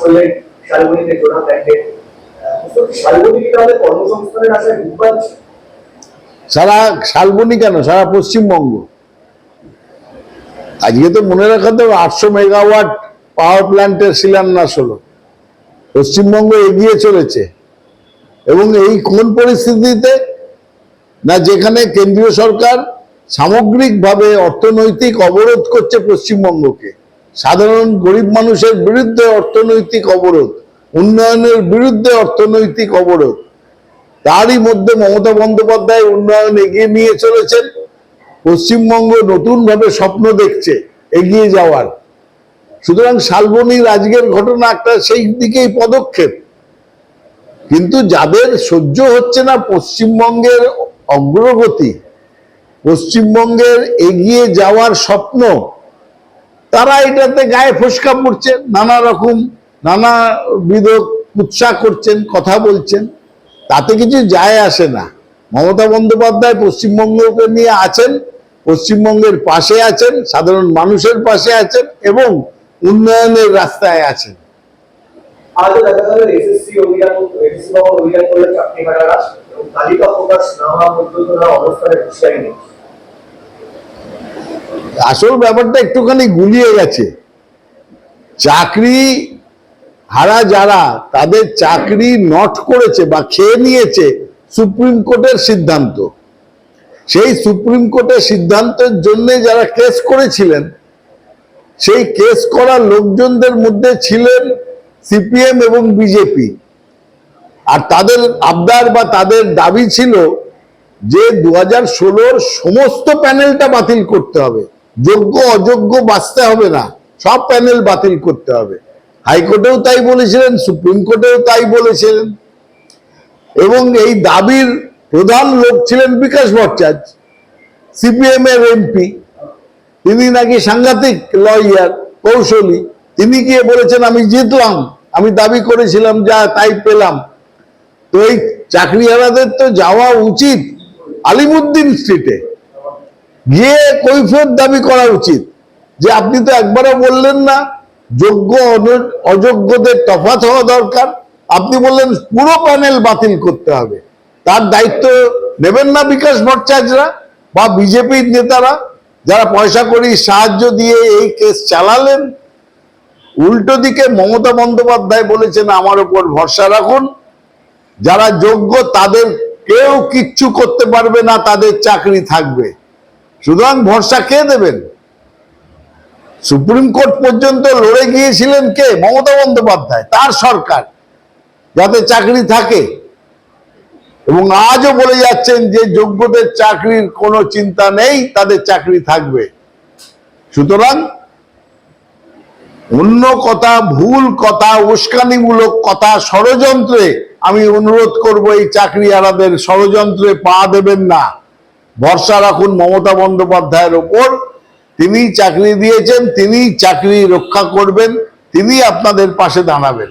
করলেন শালবনীতে সারা কেন? সারা পশ্চিমবঙ্গ। আজকে তো মনে রাখতে আটশো মেগাওয়াট পাওয়ার প্ল্যান্টের শিলান্যাস হলো। পশ্চিমবঙ্গ এগিয়ে চলেছে। এবং এই কোন পরিস্থিতিতে? না যেখানে কেন্দ্রীয় সরকার সামগ্রিকভাবে অর্থনৈতিক অবরোধ করছে পশ্চিমবঙ্গকে। সাধারণ গরিব মানুষের বিরুদ্ধে অর্থনৈতিক অবরোধ, উন্নয়নের বিরুদ্ধে অর্থনৈতিক অবরোধ। তারই মধ্যে মমতা বন্দ্যোপাধ্যায় উন্নয়ন এগিয়ে নিয়ে চলেছেন, পশ্চিমবঙ্গ নতুনভাবে স্বপ্ন দেখছে এগিয়ে যাওয়ার। সুতরাং শালবনির আজকের ঘটনা একটা সেই দিকেই পদক্ষেপ। কিন্তু যাদের সহ্য হচ্ছে না পশ্চিমবঙ্গের অগ্রগতি, পশ্চিমবঙ্গের এগিয়ে যাওয়ার স্বপ্ন তারা এটাতে গায়ে ফসকা পড়ছে, নানা রকম নানা বিধ উৎসাহ করছেন, কথা বলছেন। তাতে কিছু যায় আসে না। মমতা বন্দ্যোপাধ্যায় পশ্চিমবঙ্গকে নিয়ে আছেন, পশ্চিমবঙ্গের পাশে আছেন, সাধারণ মানুষের পাশে আছেন এবং উন্নয়নের রাস্তায় আছেন। আসল ব্যাপারটা একটুখানি গুলিয়ে গেছে। চাকরি হারা যারা, তাদের চাকরি নট করেছে বা খেয়ে নিয়েছে সুপ্রিম কোর্টের সিদ্ধান্ত। সেই সুপ্রিম কোর্টের সিদ্ধান্তের জন্য যারা কেস করেছিলেন, সেই কেস করা লোকজনদের মধ্যে ছিলেন সিপিএম এবং বিজেপি। আর তাদের আবদার বা তাদের দাবি ছিল যে দু হাজার সমস্ত প্যানেলটা বাতিল করতে হবে। যোগ্য, অযোগ্য বাঁচতে হবে না। সব প্যানেল বাতিল করতে হবে। হাইকোর্টেও তাই বলেছিলেন, সুপ্রিম কোর্টেও তাই বলেছিলেন। এবং এই দাবির প্রধান লোক ছিলেন বিকাশ ভট্টাচার্য সিপিএম এর এমপি তিনি নাকি সাংঘাতিক লয়ার কৌশলী। তিনি গিয়ে বলেছেন, আমি জিতলাম। আমি দাবি করেছিলাম, যা তাই পেলাম। তো এই চাকরিহারাদের তো যাওয়া উচিত আলিমুদ্দিন স্ট্রিটে গিয়ে কৈফিয়ত দাবি করা উচিত। যে আপনি তো একবারও বললেন না, যোগ্য অযোগ্যদের তফাৎ হওয়া দরকার। আপনি বললেন পুরো প্যানেল বাতিল করতে হবে। তার দায়িত্ব নেবেন না বিকাশ ভট্টাচার্যরা বা বিজেপির নেতারা, যারা পয়সা করি সাহায্য দিয়ে এই কেস চালালেন। উল্টো দিকে মমতা বন্দ্যোপাধ্যায় বলেছেন, আমার উপর ভরসা রাখুন। যারা যোগ্য তাদের কেউ কিচ্ছু করতে পারবে না, তাদের চাকরি থাকবে। সুতরাং ভরসা কে দেবেন? সুপ্রিম কোর্ট পর্যন্ত লড়ে গিয়েছিলেন কে? মমতা বন্দ্যোপাধ্যায়, তার সরকার, যাতে চাকরি থাকে। এবং আজও বলে যাচ্ছেন যে যোগ্যদের চাকরির কোনো চিন্তা নেই, তাদের চাকরি থাকবে। সুতরাং অন্য কথা, ভুল কথা, উস্কানিমূলক কথা, ষড়যন্ত্রে আমি অনুরোধ করব, এই চাকরিহারাদের ষড়যন্ত্রে পা দেবেন না। ভরসা রাখুন মমতা বন্দ্যোপাধ্যায়ের ওপর। তিনি চাকরি দিয়েছেন তিনি চাকরি রক্ষা করবেন তিনি আপনাদের পাশে দাঁড়াবেন।